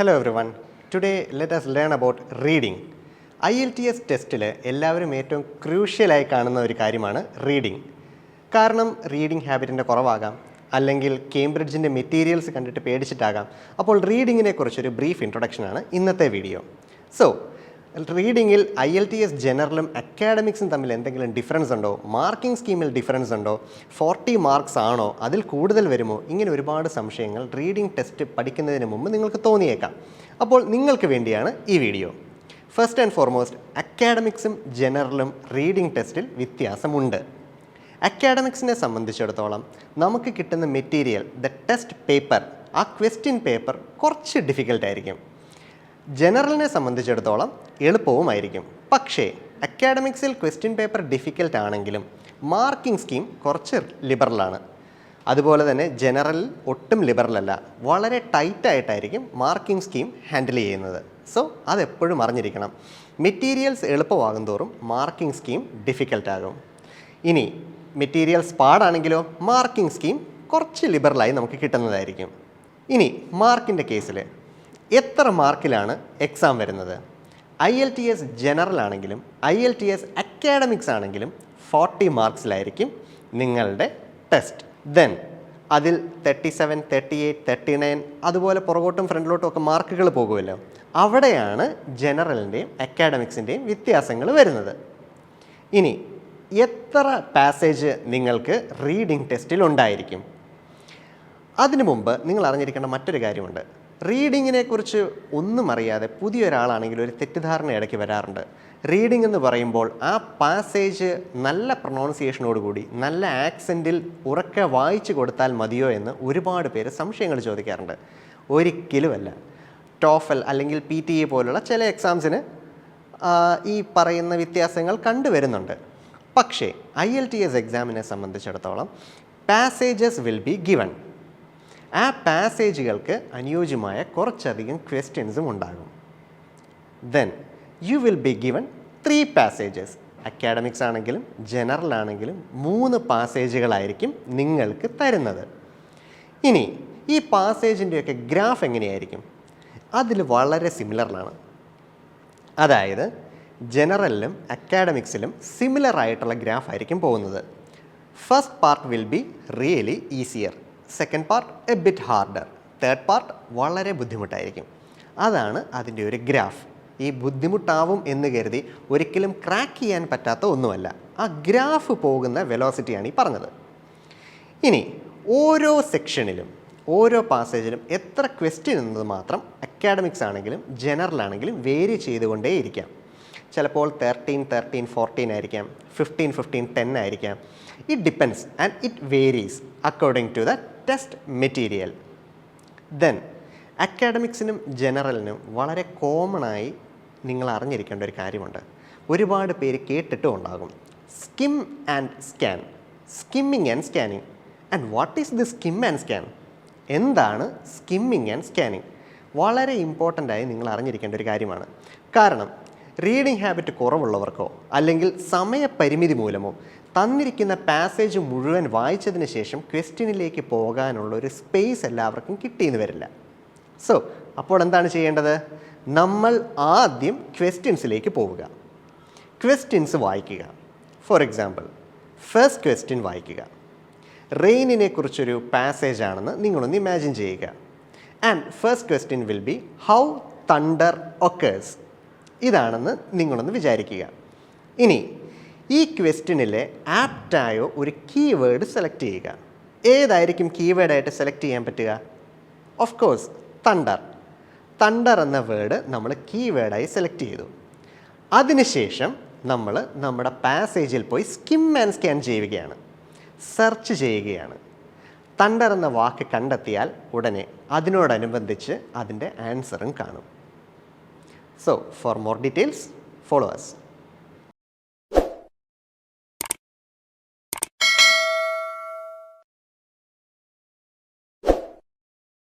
Hello every one today let us learn about reading IELTS ടെസ്റ്റിൽ എല്ലാവരും ഏറ്റവും ക്രൂഷ്യലായി കാണുന്ന ഒരു കാര്യമാണ് റീഡിംഗ് കാരണം റീഡിംഗ് ഹാബിറ്റിന്റെ കുറവാകാം അല്ലെങ്കിൽ കേംബ്രിഡ്ജിന്റെ മെറ്റീരിയൽസ് കണ്ടിട്ട് പേടിച്ചിട്ടാകാം. അപ്പോൾ റീഡിങ്ങിനെ കുറിച്ചൊരു ബ്രീഫ് ഇൻട്രൊഡക്ഷനാണ് ഇന്നത്തെ വീഡിയോ സോ റീഡിങ്ങിൽ ഐ എൽ ടി എസ് ജനറലും അക്കാഡമിക്സും തമ്മിൽ എന്തെങ്കിലും ഡിഫറൻസ് ഉണ്ടോ? മാർക്കിംഗ് സ്കീമിൽ ഡിഫറൻസ് ഉണ്ടോ? ഫോർട്ടി മാർക്സ് ആണോ? അതിൽ കൂടുതൽ വരുമോ? ഇങ്ങനെ ഒരുപാട് സംശയങ്ങൾ റീഡിംഗ് ടെസ്റ്റ് പഠിക്കുന്നതിന് മുമ്പ് നിങ്ങൾക്ക് തോന്നിയേക്കാം. അപ്പോൾ നിങ്ങൾക്ക് വേണ്ടിയാണ് ഈ വീഡിയോ ഫസ്റ്റ് ആൻഡ് ഫോർമോസ്റ്റ് അക്കാഡമിക്സും ജനറലും റീഡിംഗ് ടെസ്റ്റിൽ വ്യത്യാസമുണ്ട്. അക്കാഡമിക്സിനെ സംബന്ധിച്ചിടത്തോളം നമുക്ക് കിട്ടുന്ന മെറ്റീരിയൽ ദ ടെസ്റ്റ് പേപ്പർ ആ ക്വസ്റ്റ്യൻ പേപ്പർ കുറച്ച് ഡിഫിക്കൽട്ട് ആയിരിക്കും. ജനറലിനെ സംബന്ധിച്ചിടത്തോളം എളുപ്പവുമായിരിക്കും. പക്ഷേ അക്കാഡമിക്സിൽ ക്വസ്റ്റ്യൻ പേപ്പർ ഡിഫിക്കൽട്ട് ആണെങ്കിലും മാർക്കിംഗ് സ്കീം കുറച്ച് ലിബറലാണ്. അതുപോലെ തന്നെ ജനറൽ ഒട്ടും ലിബറലല്ല വളരെ ടൈറ്റായിട്ടായിരിക്കും മാർക്കിംഗ് സ്കീം ഹാൻഡിൽ ചെയ്യുന്നത്. സോ അതെപ്പോഴും അറിഞ്ഞിരിക്കണം. മെറ്റീരിയൽസ് എളുപ്പമാകും തോറും മാർക്കിംഗ് സ്കീം ഡിഫിക്കൽട്ടാകും. ഇനി മെറ്റീരിയൽസ് പാടാണെങ്കിലോ മാർക്കിംഗ് സ്കീം കുറച്ച് ലിബറലായി നമുക്ക് കിട്ടുന്നതായിരിക്കും. ഇനി മാർക്കിന്റെ കേസിൽ എത്ര മാർക്കിലാണ് എക്സാം വരുന്നത്? I L T S general ആണെങ്കിലും I L T S academics ആണെങ്കിലും ഫോർട്ടി മാർക്സിലായിരിക്കും നിങ്ങളുടെ ടെസ്റ്റ് ദെൻ അതിൽ thirty seven thirty eight thirty nine അതുപോലെ പുറകോട്ടും ഫ്രണ്ടിലോട്ടും ഒക്കെ മാർക്കുകൾ പോകുമല്ലോ. അവിടെയാണ് ജനറലിന്റെയും അക്കാഡമിക്സിന്റെയും വ്യത്യാസങ്ങൾ വരുന്നത്. ഇനി എത്ര പാസേജ് നിങ്ങൾക്ക് റീഡിംഗ് ടെസ്റ്റിൽ ഉണ്ടായിരിക്കും? അതിനു മുമ്പ് നിങ്ങൾ അറിഞ്ഞിരിക്കേണ്ട മറ്റൊരു കാര്യമുണ്ട്. റീഡിങ്ങിനെ കുറിച്ച് ഒന്നും അറിയാതെ പുതിയൊരാളാണെങ്കിൽ ഒരു തെറ്റിദ്ധാരണ ഇടയ്ക്ക് വരാറുണ്ട്. റീഡിംഗ് എന്ന് പറയുമ്പോൾ ആ പാസേജ് നല്ല പ്രൊണൗൺസിയേഷനോടുകൂടി നല്ല ആക്സെന്റിൽ ഉറക്കെ വായിച്ചു കൊടുത്താൽ മതിയോ എന്ന് ഒരുപാട് പേര് സംശയങ്ങൾ ചോദിക്കാറുണ്ട്. ഒരിക്കലുമല്ല. ടോഫൽ അല്ലെങ്കിൽ പി ടി എ പോലുള്ള ചില എക്സാംസിന് ഈ പറയുന്ന വ്യത്യാസങ്ങൾ കണ്ടുവരുന്നുണ്ട് പക്ഷേ ഐ എൽ ടി എസ് എക്സാമിനെ സംബന്ധിച്ചിടത്തോളം പാസേജസ് വിൽ ബി ഗിവൺ. ആ പാസേജുകൾക്ക് അനുയോജ്യമായ കുറച്ചധികം ക്വസ്റ്റ്യൻസും ഉണ്ടാകും. Then you will be given three passages academics ആണെങ്കിലും ജനറൽ ആണെങ്കിലും മൂന്ന് പാസേജുകളായിരിക്കും നിങ്ങൾക്ക് തരുന്നത്. ഇനി ഈ പാസേജിന്റെയൊക്കെ ഗ്രാഫ് എങ്ങനെയായിരിക്കും? അതിൽ വളരെ സിമിലറാണ് അതായത് ജനറലിലും അക്കാഡമിക്സിലും സിമിലർ ആയിട്ടുള്ള ഗ്രാഫ് ആയിരിക്കും പോകുന്നത്. First part will be really easier second part a bit harder third part വളരെ ബുദ്ധിമുട്ടായിരിക്കും. അതാണ് അതിന്റെ ഒരു ഗ്രാഫ്. ഈ ബുദ്ധിമുട്ടാവും എന്ന് കരുതി ഒരിക്കലും ക്രാക്ക് ചെയ്യാൻ പറ്റാത്ത ഒന്നുമല്ല. ആ ഗ്രാഫ് പോകുന്ന വെലോസിറ്റിയാണ് ഈ പറഞ്ഞത്. ഇനി ഓരോ സെക്ഷനിലും ഓരോ പാസേജിലും എത്ര ക്വസ്റ്റ്യൻ എന്നത് മാത്രം അക്കാഡമിക്സ് ആണെങ്കിലും ജനറൽ ആണെങ്കിലും വേരി ചെയ്തുകൊണ്ടേയിരിക്കാം. ചിലപ്പോൾ തേർട്ടീൻ തേർട്ടീൻ ഫോർട്ടീൻ ആയിരിക്കാം. ഫിഫ്റ്റീൻ ഫിഫ്റ്റീൻ ടെൻ ആയിരിക്കാം. It depends and it varies according to the test material then അക്കാഡമിക്സിനും ജനറലിനും വളരെ കോമൺ ആയി നിങ്ങൾ അറിഞ്ഞിരിക്കേണ്ട ഒരു കാര്യമുണ്ട്. ഒരുപാട് പേര് കേട്ടിട്ടും ഉണ്ടാകും. Skim and scan skimming and scanning and what is the skim and scan എന്താണ് സ്കിമ്മിങ് ആൻഡ് സ്കാനിങ് വളരെ ഇമ്പോർട്ടന്റ് ആയി നിങ്ങൾ അറിഞ്ഞിരിക്കേണ്ട ഒരു കാര്യമാണ്. കാരണം റീഡിംഗ് ഹാബിറ്റ് കുറവുള്ളവർക്കോ അല്ലെങ്കിൽ സമയപരിമിതി മൂലമോ തന്നിരിക്കുന്ന പാസേജ് മുഴുവൻ വായിച്ചതിന് ശേഷം ക്വസ്റ്റ്യനിലേക്ക് പോകാനുള്ള ഒരു സ്പേസ് എല്ലാവർക്കും കിട്ടിയെന്ന് വരില്ല. സോ അപ്പോൾ എന്താണ് ചെയ്യേണ്ടത്? നമ്മൾ ആദ്യം ക്വസ്റ്റ്യൻസിലേക്ക് പോവുക. ക്വസ്റ്റ്യൻസ് വായിക്കുക. ഫോർ എക്സാമ്പിൾ ഫസ്റ്റ് ക്വസ്റ്റ്യൻ വായിക്കുക. റെയിനിനെ കുറിച്ചൊരു പാസേജ് ആണെന്ന് നിങ്ങളൊന്ന് ഇമാജിൻ ചെയ്യുക. And first question will be how thunder occurs ഇതാണെന്ന് നിങ്ങളൊന്ന് വിചാരിക്കുക. ഇനി ഈ ക്വസ്റ്റ്യനിലെ ആപ്റ്റായോ ഒരു കീവേഡ് സെലക്ട് ചെയ്യുക. ഏതായിരിക്കും കീവേഡായിട്ട് സെലക്ട് ചെയ്യാൻ പറ്റുക? ഓഫ് കോഴ്സ് തണ്ടർ തണ്ടർ എന്ന വേർഡ് നമ്മൾ കീവേഡായി സെലക്ട് ചെയ്തു. അതിനുശേഷം നമ്മൾ നമ്മുടെ പാസേജിൽ പോയി സ്കിം ആൻഡ് സ്കാൻ ചെയ്യുകയാണ്. സെർച്ച് ചെയ്യുകയാണ്. തണ്ടർ എന്ന വാക്ക് കണ്ടെത്തിയാൽ ഉടനെ അതിനോടനുബന്ധിച്ച് അതിന്റെ ആൻസറും കാണും. So for more details follow us